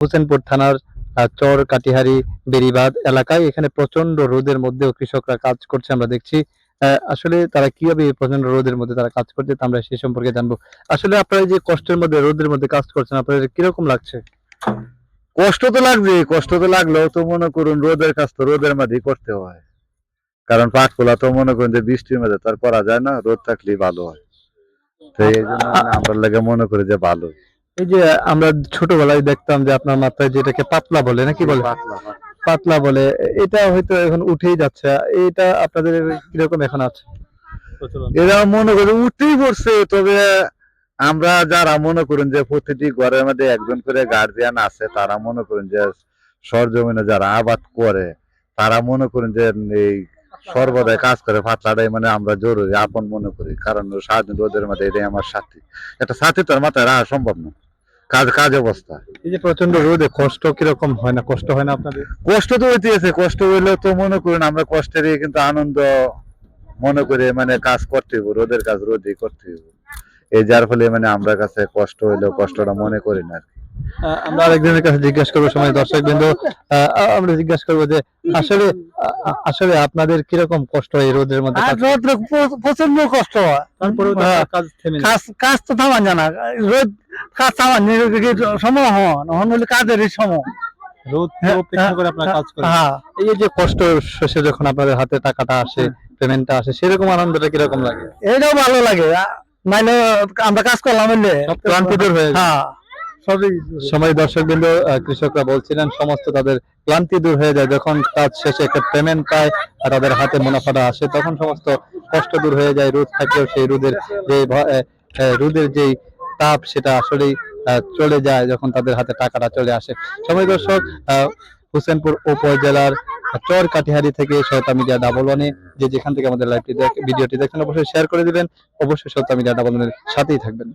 হোসেনপুর থানার চর কাটিহারি বেরিবাদ এলাকায় এখানে প্রচণ্ড রোদের মধ্যেও কৃষকরা কাজ করছে আমরা দেখছি। আসলে তারা কীভাবে এই প্রচণ্ড রোদের মধ্যে তারা কাজ করছে তা আমরা সে সম্পর্কে জানব। আসলে আপনারা যে কষ্টের মধ্যে রোদের মধ্যে কাজ করছেন আপনাদের কীরকম লাগছে? কষ্ট তো লাগবে কষ্ট তো লাগলেও তো মনে করুন রোদের কাজ তো রোদের মধ্যেই করতে হয়। কারণ পাটকোলা তো মনে করুন যে বৃষ্টির মধ্যে তো আর করা যায় না রোদ থাকলেই ভালো হয়। তো এই জন্য আমরা লাগে মনে করি যে ভালো এই যে আমরা ছোটবেলায় দেখতাম যে আপনার মাথায় যেটাকে পাতলা বলে নাকি বলে? পাতলা বলে। এটা হয়তো এখন উঠেই যাচ্ছে। এটা আপনাদের কীরকম এখন আছে? এরা মনে করি উঠতেই পড়ছে তবে আমরা যারা মনে করুন যে প্রতিটি ঘরের মধ্যে একজন করে গার্জিয়ান আছে তারা মনে করেন যে সরজমিনে যারা আবাদ করে তারা মনে করেন যে এই সর্বদাই কাজ করে পাতলাটাই মানে আমরা জরুরি আপন মনে করি। কারণ সারাদিন রোদের মধ্যে এটাই আমার সাথী। একটা সাথী তো আর মাথায় রাখা সম্ভব না। কাজ কাজ অবস্থা। এই যে প্রচণ্ড রোদে কষ্ট কীরকম হয় না? কষ্ট হয় না আপনাদের? কষ্ট তো হইতেছে কষ্ট হইলেও তো মনে করুন আমরা কষ্টের কিন্তু আনন্দ মনে করে মানে কাজ করতে হইব রোদের কাজ রোদই করতে হইব। এই যার ফলে মানে আমরা কাছে কষ্ট হইলেও কষ্টটা মনে করি না আর কি। আমরা আরেকজনের কাছে জিজ্ঞাসা করব সময় দর্শক বিন্দু। আমরা জিজ্ঞাসা করব যে আসলে আসলে আপনাদের কীরকম কষ্ট হয় এই রোদের মধ্যে? রোদ প্রচণ্ড কষ্ট হয়। কাজ তো থামান জানা রোদ কাজ সময় হন হন হলে কাজেরই সময় রোদ হ্যাঁ, করে আপনারা কাজ করেন হ্যাঁ এই যে কষ্ট শেষে যখন আপনাদের হাতে টাকাটা আসে পেমেন্টটা আসে সেরকম আনন্দটা কীরকম লাগে ভালো লাগে নাইলে আমরা কাজ করলাম হয়ে। হ্যাঁ সময় দর্শক বিন্দু কৃষকরা বলছিলেন সমস্ত তাদের ক্লান্তি দূর হয়ে যায় যখন কাজ শেষে একটা পেমেন্ট পায় আর তাদের হাতে মুনাফাটা আসে তখন সমস্ত কষ্ট দূর হয়ে যায় রোদ থাকলেও সেই রোদের যে রোদের যেই তাপ সেটা আসলেই চলে যায় যখন তাদের হাতে টাকাটা চলে আসে। সময় দর্শক হোসেনপুর উপজেলার চর কাটিহারি থেকে সহতা মিডিয়া ডাবল ওয়ানে যে যেখান থেকে আমাদের লাইভটি ভিডিওটি দেখেন অবশ্যই শেয়ার করে দিবেন। অবশ্যই সহতা মিডিয়া ডাবল ওয়ানের সাথেই থাকবেন।